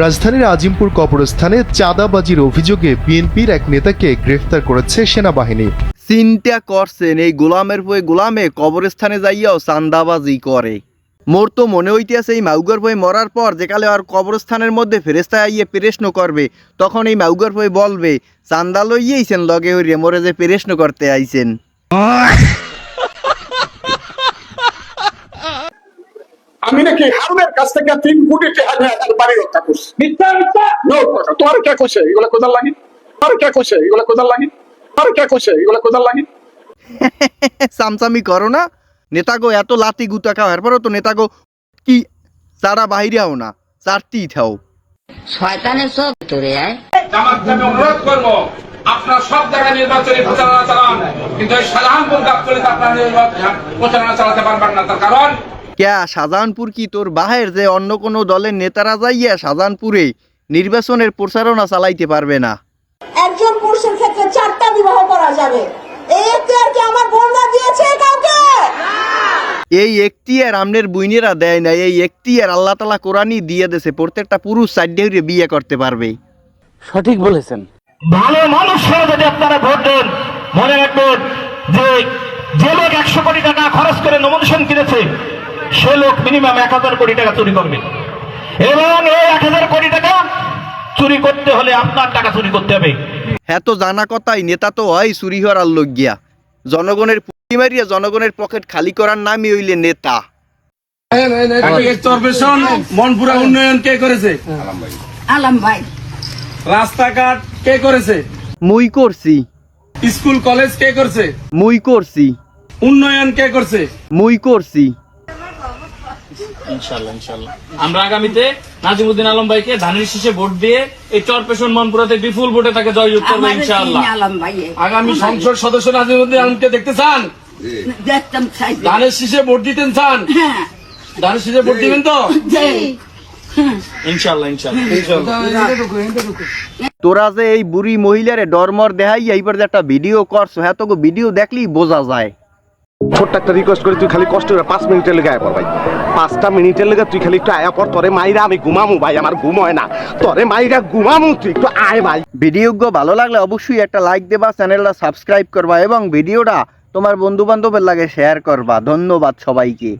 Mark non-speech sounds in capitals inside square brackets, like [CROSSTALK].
রাজধানীর আজিমপুর কবরস্থানে চাঁদাবাজির অভিযোগে বিএনপির এক নেতাকে গ্রেফতার করেছে সেনাবাহিনী। চিন্তা করছেন। এই গোলামের বই গোলামে কবরস্থানে যাইয়াও চান্দাবাজি করে। মোর তো মনে হইতেছে এই মাউগর বই মরার পর যেকালে আর কবরস্থানের মধ্যে ফেরেস্তা আইয়ে পেরেশন করবে তখন এই মাউগর বই বলবে চান্দা লইয়েইছেন লগে হইরে মোরে যে পেরেশন করতে আইছেন। আমি নাকি হারুনের কাছ থেকে তিন কোটি টাকা নিয়ে তার বাড়ি রক্ষা করছি। মিথ্যা মিথ্যা। নো তোমার কে কইছে? এগুলা কোদাল লাগি? তোমার কে কইছে? এগুলা কোদাল লাগি? তোমার কে কইছে? এগুলা কোদাল লাগি? [LAUGHS] সামসামি করো না। নেতাগো এত লাতি গুতা খাও। এরপরও তো নেতাগো কি সারা বাহিরে হও না চারটি থাও শয়তানের সব তোরে আয়। আমি অনুরোধ করব আপনার সব জায়গায় নির্বাচনী প্রচারণা চালান কিন্তু এই শাহজাহানপুর গাবতলিতে আপনার প্রচারণা চালাতে পারবেন না তার কারণ ক্যা শাহজাহানপুর কি তোর বাহের যে অন্য কোনো দলের নেতারা যাইয়া শাহজাহানপুরে নির্বাচনের প্রচারণা চালাইতে পারবে না? একজন পুরুষের ক্ষেত্রে চারটা বিবাহ করা যাবে। এই এখতিয়ার কি আমার বোনরা দিয়েছে কাউকে? এই এখতিয়ার আমনের বুইনেরা দেয় না এই এখতিয়ার আল্লাহ তালা কোরআনই দিয়ে দেছে প্রত্যেকটা পুরুষ সাইডে হইরে বিয়ে করতে পারবে। সঠিক বলেছেন। ভালো মানুষরা যদি আপনারা ভোট দেন মনে রাখবেন যে যে লোক একশো কোটি টাকা খরচ করে নমিনেশন কিনেছে সে লোক মিনিমাম এক হাজার কোটি টাকা চুরি করবে। এবং এই এক হাজার কোটি টাকা চুরি করতে হলে আপনার টাকা চুরি করতে হবে। হ্যাঁ তো জানা কথাই নেতা তো হয় চুরি হওয়ার লোক গিয়া। জনগণের পুঁজি মারিয়া জনগণের পকেট খালি করার নামই হইলে নেতা। মনপুরা উন্নয়ন কে করেছে? আলাম ভাই রাস্তাঘাট কে করেছে? মুই করছি। স্কুল কলেজ কে করছে? মুই করছি। উন্নয়ন কে করছে? মুই করছি। ইনশাল্লাহ ইনশাল্লাহ আমরা আগামীতে নাজিমুদ্দিন আলম ভাইকে ধানের শীষে ভোট দিয়ে এই চরপেশন মনপুরাতে বিপুল ভোটে তাকে জয়যুক্ত করব ভাই আগামী সংসদ সদস্য নাজিমুদ্দিন আলমকে দেখতে চান? ধানের শীষে ভোট দিতেন চান? হ্যাঁ। ধানের শীষে ভোট দিবেন তো? ইনশাল্লাহ ইনশাল্লাহ তোরা যে এই বুড়ি মহিলারে ডরমর দেখাই এইবার যে একটা ভিডিও করছ হ্যাঁ তোকে ভিডিও দেখলেই বোঝা যায়। ছোট্ট একটা রিকোয়েস্ট করি, তুই খালি কষ্ট করে পাঁচ মিনিটের লেগে আয়া পর ভাই। পাঁচটা মিনিটের লেগে তুই খালি একটু আয়া পর, তরে মাইরা আমি ঘুমামু ভাই, আমার ঘুম হয় না। তোরে মাইরা ঘুমামু, তুই একটু আয় ভাই। ভিডিওগুলো ভালো লাগলে অবশ্যই একটা লাইক দেবা চ্যানেলটা সাবস্ক্রাইব করবা এবং ভিডিওটা তোমার বন্ধু বান্ধবের লাগে শেয়ার করবা। ধন্যবাদ সবাইকে।